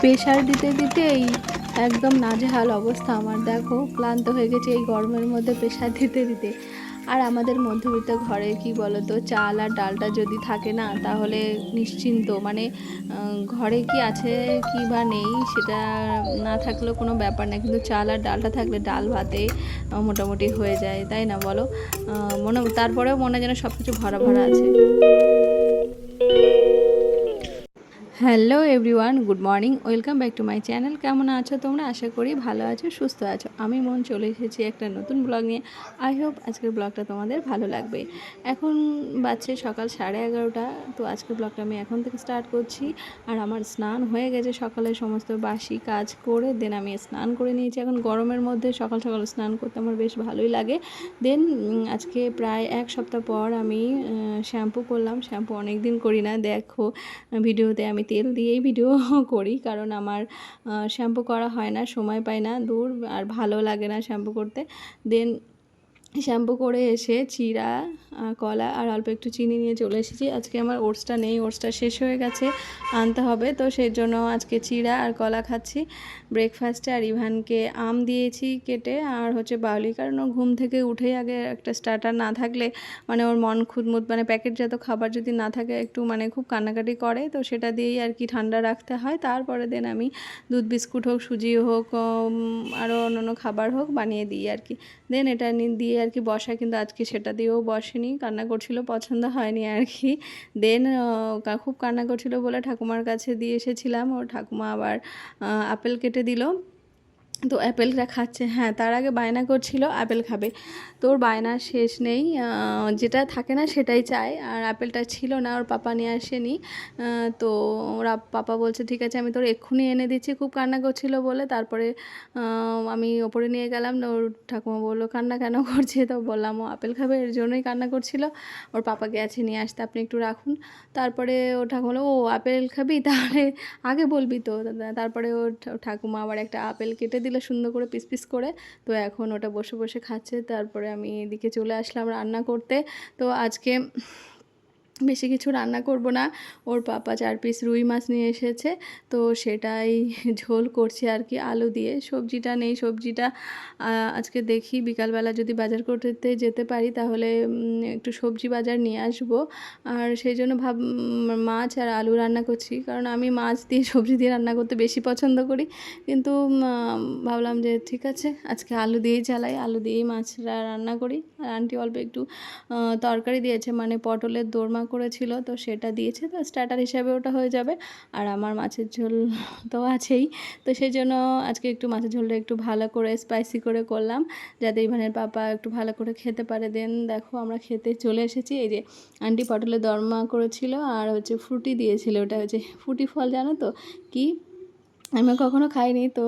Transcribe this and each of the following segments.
Pressure দিতে দিতে এই একদম নাজেহাল অবস্থা আমার। দেখো, ক্লান্ত হয়ে গেছে এই গরমের মধ্যে প্রেশার দিতে দিতে। আর আমাদের মধ্যবিত্ত ঘরে কি বলো তো চাল আর ডালটা যদি থাকে না, তাহলে নিশ্চিন্ত। মানে ঘরে কি আছে কি বা নেই সেটা না থাকলেও কোনো ব্যাপার না। কিন্তু চাল আর ডালটা থাকলে ডাল ভাতে মোটামুটি হয়ে যায়, তাই না বলো? মনে, তারপরেও মনে যেন সব কিছু ভরা ভরা আছে। Hello everyone, good morning, welcome back to my channel. কেমন আছো তোমরা? আশা করি ভালো আছো, সুস্থ আছো। আমি মন চলে এসেছি একটা নতুন ব্লগ নিয়ে। আই হোপ আজকের ব্লগটা তোমাদের ভালো লাগবে। এখন বাজছে সকাল সাড়ে এগারোটা, তো আজকের ব্লগটা আমি এখন থেকে স্টার্ট করছি। আর আমার স্নান হয়ে গেছে সকালে সমস্ত বাসি কাজ করে, দেন আমি স্নান করে নিয়েছি। এখন গরমের মধ্যে সকাল সকাল স্নান করতে আমার বেশ ভালোই লাগে। দেন আজকে প্রায় এক সপ্তাহ পর আমি শ্যাম্পু করলাম। শ্যাম্পু অনেক দিন করি না, দেখো, ভিডিওতে আমি তেল দিয়েই ভিডিও করি। কারণ আমার শ্যাম্পু করা হয় না, সময় পাই না, দূর, আর ভালো লাগে না শ্যাম্পু করতে। দেন শ্যাম্পু করে এসে চিরা কলা আর অল্প একটু চিনি নিয়ে চলে এসেছি। আজকে আমার ওটসটা নেই, ওটসটা শেষ হয়ে গেছে, আনতে হবে। তো সেই জন্য আজকে চিরা আর কলা খাচ্ছি। ব্রেকফাস্টে আর ইভানকে আম দিয়েছি কেটে আর হচ্ছে বাউলি, কারণ ও ঘুম থেকে উঠেই আগে একটা স্টার্টার না থাকলে মানে ওর মন খুদমুদ মানে প্যাকেটজাত খাবার যদি না থাকে একটু মানে খুব কান্নাকাটি করে, তো সেটা দিয়েই আর কি ঠান্ডা রাখতে হয়। তারপরে দেন আমি দুধ বিস্কুট হোক, সুজি হোক আরও অন্যান্য খাবার হোক বানিয়ে দিই আর কি। দেন এটা দিয়ে আর কি বসা কিন্তু আজকে সেটা দিয়েও বসেনি। কান্না করছিল, পছন্দ হয়নি আর কি। দেন খুব কান্না করছিল বলে ঠাকুমার কাছে দিয়ে এসেছিলাম। ও ঠাকুমা আবার আপেল কেটে দিল। তো অ্যাপেলটা খাচ্ছে। হ্যাঁ তার আগে বায়না করছিল আপেল খাবে। তো ওর বায়না শেষ নেই। যেটা থাকে না সেটাই চায়। আর আপেলটা ছিল না, ওর পাপা নিয়ে আসেনি। তো ওরা পাপা বলছে, ঠিক আছে, আমি তোর এক্ষুনি এনে দিচ্ছি। খুব কান্না করছিল বলে। তারপরে আমি ওপরে নিয়ে গেলাম। ওর ঠাকুমা বলল, কান্না কেন করছে? তো বললাম, ও আপেল খাবে, এর জন্যই কান্না করছিল। ওর পাপা গেছে, নিয়ে আসতে। আপনি একটু রাখুন। তারপরে ও ঠাকুমা ও আপেল খাবি? তাহলে আগে বলবি তো। তারপরে ওর ঠাকুমা আবার একটা আপেল কেটে দিল সুন্দর করে পিস পিস করে। তো এখন ওটা বসে বসে খাচ্ছে। তারপরে আমি এদিকে চলে আসলাম রান্না করতে। তো আজকে বেশি কিছু রান্না করব না। ওর পাপা চার পিস রুই মাছ নিয়ে এসেছে। তো সেটাই ঝোল করছে আর কি আলু দিয়ে। সবজিটা নেই, সবজিটা আজকে দেখি বিকালবেলা যদি বাজার করতে যেতে পারি তাহলে একটু সবজি বাজার নিয়ে আসব। আর সেই জন্য ভাব মাছ আর আলু রান্না করছি। কারণ আমি মাছ দিয়ে সবজি দিয়ে রান্না করতে বেশি পছন্দ করি। কিন্তু ভাবলাম যে ঠিক আছে, আজকে আলু দিয়েই চালাই আলু দিয়েই মাছটা রান্না করি। আর আন্টি অল্প একটু তরকারি দিয়েছে মানে পটলের দোরমা করেছিল, তো সেটা দিয়েছে, তো স্টার্টার হিসাবে ওটা হয়ে যাবে। আর আমার মাছের ঝোল তো আছেই, তো সেই জন্য আজকে একটু মাছের ঝোলটা একটু ভালো করে স্পাইসি করে করলাম। যাতে ইভানের পাপা একটু ভালো করে খেতে পারে। দেন দেখো আমরা খেতে চলে এসেছি। এই যে আন্টি পটলের দরমা করেছিল, আর হচ্ছে ফ্রুটি দিয়েছিল। ওটা হচ্ছে ফ্রুটি ফল, জানো তো? কি আমি কখনো খাইনি, তো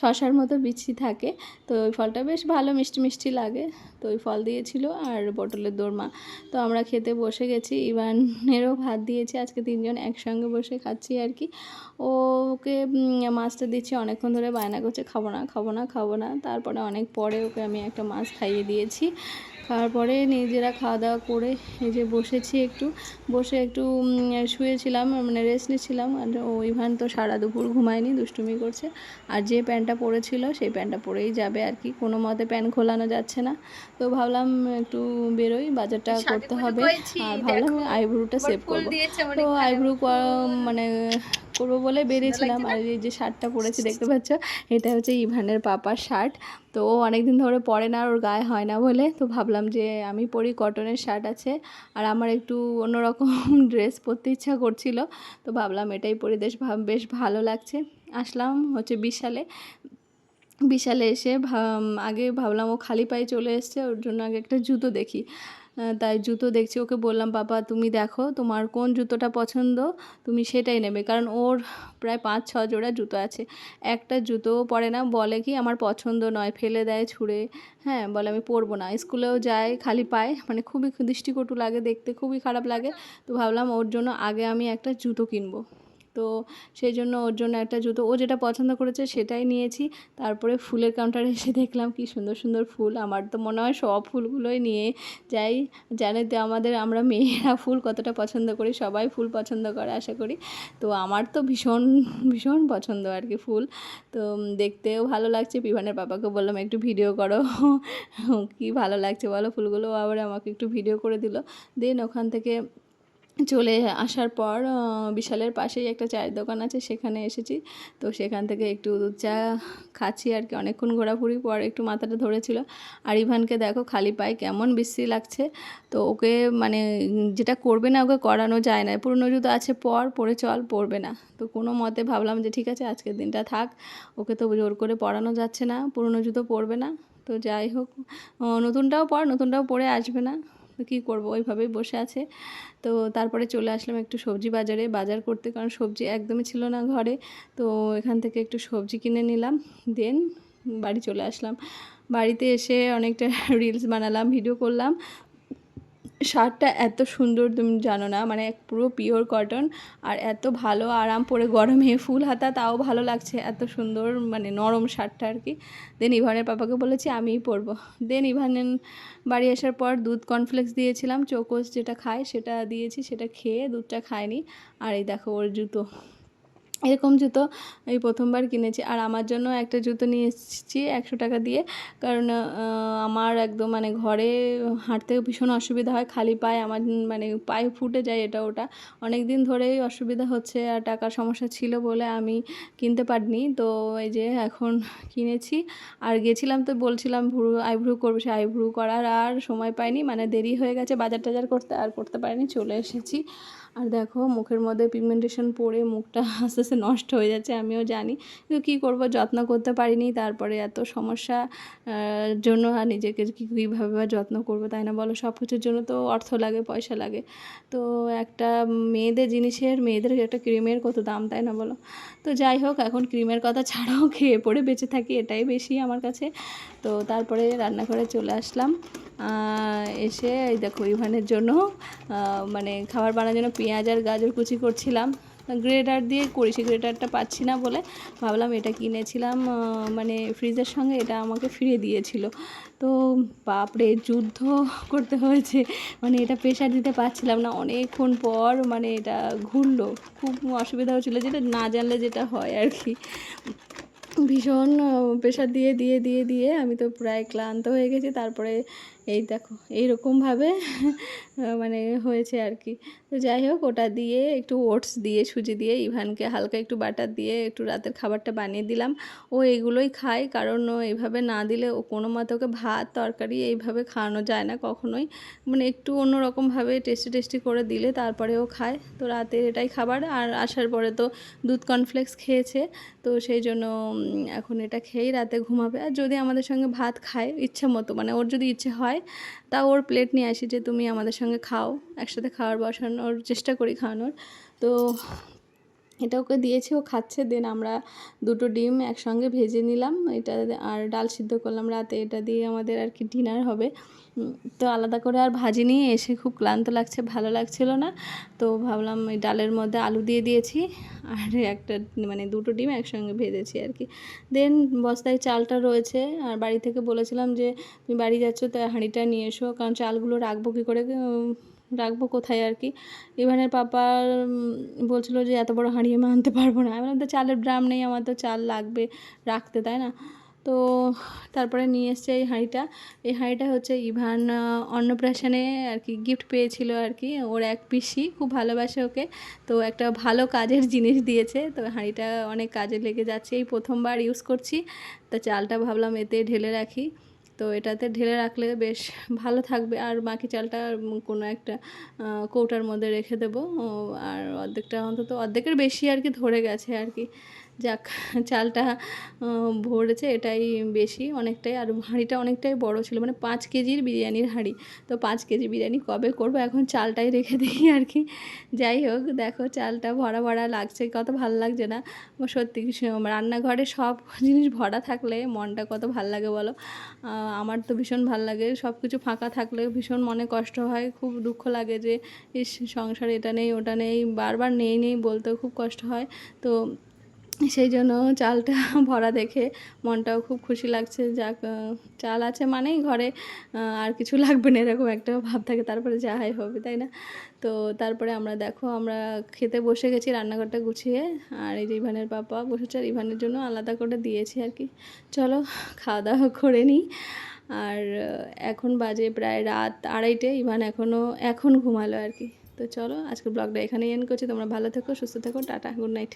শশার মতো বিচি থাকে। তো ওই ফলটা বেশ ভালো মিষ্টি মিষ্টি লাগে। তো ওই ফল দিয়েছিল আর পটলের দোরমা। তো আমরা খেতে বসে গেছি, ইভানেরও ভাত দিয়েছি। আজকে তিনজন একসঙ্গে বসে খাচ্ছি আর কি। ওকে মাছটা দিচ্ছি, অনেকক্ষণ ধরে বায়না করছে, খাব না খাব না খাব না। তারপরে অনেক পরে ওকে আমি একটা মাছ খাইয়ে দিয়েছি। খাওয়ার পরে নিজেরা খাওয়া দাওয়া করে এই যে বসেছি একটু বসে একটু শুয়েছিলাম মানে রেস্ট নিচ্ছিলাম আর ও ইভান তো সারা দুপুর ঘুমায়নি দুষ্টুমি করছে। আর যে প্যান্টটা পরেছিল সেই প্যান্টটা পরেই যাবে আর কি। কোনো মতে প্যান্ট খোলানো যাচ্ছে না। তো ভাবলাম একটু বেরোই বাজারটা করতে হবে। আর ভাবলাম আইব্রুটা সেভ করব। তো আইব্রু মানে করব বলে বেরিয়েছিলাম। আর এই যে শার্টটা পরেছি দেখতে পাচ্ছ? এটা হচ্ছে ইভানের পাপার শার্ট। তো ও অনেকদিন ধরে পরে না আর ওর গায়ে হয় না বলে। তো ভাবলাম যে আমি পরি কটনের শার্ট আছে। আর আমার একটু অন্যরকম ড্রেস পরতে ইচ্ছা করছিল। তো ভাবলাম এটাই পরি। বেশ ভাব- বেশ ভালো লাগছে। আসলাম হচ্ছে বিশালে। বিশালে এসে আগে ভাবলাম ও খালি পায়ে চলে এসছে। ওর জন্য আগে একটা জুতো দেখি। তাই জুতো দেখছি, ওকে বললাম, বাবা, তুমি দেখো, তোমার কোন জুতোটা পছন্দ? তুমি সেটাই নেবে। কারণ ওর প্রায় পাঁচ, ছ জোড়া জুতো আছে। একটা জুতোও পরে না, বলে কি, আমার পছন্দ নয়, ফেলে দেয় ছুঁড়ে। হ্যাঁ বলে, আমি পরবো না। স্কুলেও যায়, খালি পায় মানে খুবই দৃষ্টিকটু লাগে, দেখতে খুবই খারাপ লাগে। তো ভাবলাম ওর জন্য আগে আমি একটা জুতো কিনবো। তো সেই জন্য ওর জন্য একটা জুতো, ও যেটা পছন্দ করেছে সেটাই নিয়েছি। তারপরে ফুলের কাউন্টারে এসে দেখলাম কি সুন্দর সুন্দর ফুল। আমার তো মনে হয় সব ফুলগুলোই নিয়ে যাই। জানে তো আমাদের, আমরা মেয়েরা ফুল কতটা পছন্দ করি, সবাই ফুল পছন্দ করে আশা করি। তো আমার তো ভীষণ ভীষণ পছন্দ আর কি ফুল। তো দেখতেও ভালো লাগছে। পিভানের বাবাকে বললাম, একটু ভিডিও করো। কি ভালো লাগছে বলো ফুলগুলো। আবার আমাকে একটু ভিডিও করে দিল। দেন ওখান থেকে চলে আসার পর বিশালের পাশেই একটা চায়ের দোকান আছে, সেখানে এসেছি। তো সেখান থেকে একটু দুধ চা খাচ্ছি আর কি। অনেকক্ষণ ঘোরাঘুরি পর একটু মাথাটা ধরেছিল। আর ইভানকে দেখো খালি পায়ে কেমন বিশ্রী লাগছে। তো ওকে মানে যেটা করবে না ওকে করানো যায় না। পুরনো জুতো আছে পর, পরে চল, পরবে না। তো কোনো মতে ভাবলাম যে ঠিক আছে, আজকের দিনটা থাক। ওকে তো জোর করে পরানো যাচ্ছে না, পুরনো জুতো পরবে না। তো যাই হোক নতুনটাও পর, নতুনটাও পরে আসবে না। তো কী করব? ওইভাবেই বসে আছে। তো তারপরে চলে আসলাম একটু সবজি বাজারে, বাজার করতে, কারণ সবজি একদমই ছিল না ঘরে। তো এখান থেকে একটু সবজি কিনে নিলাম, দেন বাড়ি চলে আসলাম। বাড়িতে এসে অনেকটা রিলস বানালাম ভিডিও করলাম। শার্টটা এত সুন্দর তুমি জানো না মানে পুরো পিওর কটন আর এত ভালো আরাম পরে গরমে ফুল হাতা, তাও ভালো লাগছে এত সুন্দর মানে নরম শার্টটা আর কি। দেন ইভানের পাপাকে বলেছি, আমিই পরবো। দেন ইভানের বাড়ি আসার পর দুধ কর্নফ্লেক্স দিয়েছিলাম, চোকোস যেটা খায় সেটা দিয়েছি, সেটা খেয়ে দুধটা খায়নি। আর এই দেখো ওর জুতো। এরকম জুতো এই প্রথমবার কিনেছি। আর আমার জন্য একটা জুতো নিয়ে এসেছি একশো টাকা দিয়ে। কারণ আমার একদম মানে ঘরে হাঁটতে ভীষণ অসুবিধা হয়, খালি পায়ে আমার মানে পায়ে ফুটে যায় এটা ওটা। অনেক দিন ধরেই অসুবিধা হচ্ছে আর টাকার সমস্যা ছিল বলে আমি কিনতে পারিনি। তো এই যে এখন কিনেছি। আর গেছিলাম তো বলছিলাম ভ্রু, আইব্রু করব, সে আইভ্রু করার আর সময় পাইনি। মানে দেরি হয়ে গেছে বাজার টাজার করতে, আর করতে পারিনি, চলে এসেছি। আর দেখো মুখের মধ্যে পিগমেন্টেশন পড়ে মুখটা আস্তে আস্তে নষ্ট হয়ে যাচ্ছে, আমিও জানি। কিন্তু কী করব, যত্ন করতে পারিনি, তারপরে এত সমস্যা জন্য আর নিজেকে কীভাবে বা যত্ন করব, তাই না বলো? সব কিছুর জন্য তো অর্থ লাগে, পয়সা লাগে। তো একটা মেয়েদের জিনিসের, মেয়েদের একটা ক্রিমের কত দাম, তাই না বলো? তো যাই হোক, এখন ক্রিমের কথা ছাড়াও খেয়ে পড়ে বেঁচে থাকি, এটাই বেশি আমার কাছে। তো তারপরে রান্নাঘরে চলে আসলাম। এসে এই দেখো ইভানের জন্য মানে খাবার বানানোর জন্য পেঁয়াজ আর গাজর কুচি করছিলাম। গ্রেটার দিয়ে করি, সেই গ্রেটারটা পাচ্ছি না বলে ভাবলাম এটা কিনেছিলাম মানে ফ্রিজের সঙ্গে এটা আমাকে ফিরে দিয়েছিল। তো বাপরে, যুদ্ধ করতে হয়েছে। মানে এটা প্রেশার দিতে পারছিলাম না। অনেকক্ষণ পর মানে এটা ঘুরলো। খুব অসুবিধা হচ্ছিল যেটা না জানলে যেটা হয় আর কি। ভীষণ প্রেশার দিয়ে দিয়ে দিয়ে দিয়ে আমি তো প্রায় ক্লান্ত হয়ে গেছি। তারপরে এই দেখো, এইরকমভাবে মানে হয়েছে আর কি। তো যাই হোক, ওটা দিয়ে একটু ওটস দিয়ে, সুজি দিয়ে, ইভানকে হালকা একটু বাটার দিয়ে, একটু রাতের খাবারটা বানিয়ে দিলাম। ও এগুলোই খায়, কারণ ও এইভাবে না দিলে ও কোনো মতে ওকে ভাত, তরকারি এইভাবে খাওয়ানো যায় না কখনোই। মানে একটু অন্যরকমভাবে টেস্টি টেস্টি করে দিলে তারপরে ও খায়। তো রাতের এটাই খাবার, আর আসার পরে তো দুধ কর্নফ্লেক্স খেয়েছে। তো সেই জন্য এখন এটা খেয়েই রাতে ঘুমাবে। আর যদি আমাদের সঙ্গে ভাত খায়, ইচ্ছে মতো মানে ওর যদি ইচ্ছে হয় তা ওর প্লেট নিয়ে আসি যে, তুমি আমাদের সঙ্গে খাও, একসাথে খাওয়ার, বসানোর, চেষ্টা করি খাওয়ানোর। তো এটা ওকে দিয়েছি, ও খাচ্ছে দেন আমরা দুটো ডিম একসঙ্গে ভেজে নিলাম, এটা আর ডাল সিদ্ধ করলাম রাতে, এটা দিয়ে আমাদের আর কি ডিনার হবে। তো আলাদা করে আর ভাজি নিয়ে এসে খুব ক্লান্ত লাগছে, ভালো লাগছিল না, তো ভাবলাম ওই ডালের মধ্যে আলু দিয়ে দিয়েছি, আর একটা মানে দুটো ডিম একসঙ্গে ভেজেছি আর কি। দেন বস্তায় চালটা রয়েছে, আর বাড়ি থেকে বলেছিলাম যে, তুমি বাড়ি যাচ্ছ, তো হাঁড়িটা নিয়ে এসো, কারণ চালগুলো রাখব কী করে? রাখব কোথায় আর কি। ইভানের পাপা বলছিল যে এত বড় হাঁড়ি আমি আনতে পারব না। আমি বললাম তো চালের ড্রাম নেই, আমার তো চাল লাগবে রাখতে, তাই না? তো তারপরে নিয়ে এসছে এই হাঁড়িটা। এই হাঁড়িটা হচ্ছে ইভান অন্নপ্রাশনে আর কি গিফট পেয়েছিল আর কি। ওর এক পিসি, খুব ভালোবাসে ওকে। তো একটা ভালো কাজের জিনিস দিয়েছে। তো হাঁড়িটা অনেক কাজে লেগে যাচ্ছে। এই প্রথমবার ইউজ করছি। তা চালটা ভাবলাম এতে ঢেলে রাখি। তো এটাতে ঢেলে রাখলে বেশ ভালো থাকবে। আর বাকি চালটা কোনো একটা কৌটার মধ্যে রেখে দেবো। আর অর্ধেকটা অন্তত, অর্ধেকের বেশি আর কি ধরে গেছে আর কি। যাক, চালটা ভরেছে এটাই বেশি অনেকটাই। আর হাঁড়িটা অনেকটাই বড় ছিল মানে পাঁচ কেজির বিরিয়ানির হাঁড়ি। তো পাঁচ কেজি বিরিয়ানি কবে করব? এখন চালটাই রেখে দিই আর কি। যাই হোক, দেখো চালটা ভরা ভরা লাগছে, কত ভালো লাগছে না। সত্যি রান্নাঘরে সব জিনিস ভরা থাকলে মনটা কত ভালো লাগে বলো? আমার তো ভীষণ ভালো লাগে, সব কিছু ফাঁকা থাকলে ভীষণ মনে কষ্ট হয়, খুব দুঃখ লাগে যে, ইস, সংসারে এটা নেই, ওটা নেই, বারবার নেই নেই বলতেও খুব কষ্ট হয়। তো সেই জন্য চালটা ভরা দেখে মনটাও খুব খুশি লাগছে। যাক চাল আছে মানেই ঘরে আর কিছু লাগবে না এরকম একটা ভাব থাকে। তারপরে যা হয় হবে, তাই না? তো তারপরে আমরা দেখো, আমরা খেতে বসে গেছি রান্নাঘরটা গুছিয়ে, আর এই যে ইভানের পাপা বসেছে, আর ইভানের জন্য আলাদা করে দিয়েছি আর কি। চলো, খাওয়া দাওয়া করে নিই। আর এখন বাজে প্রায় রাত আড়াইটে, ইভান এখনও এখন ঘুমালো আর কি। তো চলো আজকে ব্লগটা এখানেই এন্ড করছি। তোমরা ভালো থেকো, সুস্থ থেকো, টাটা গুড নাইট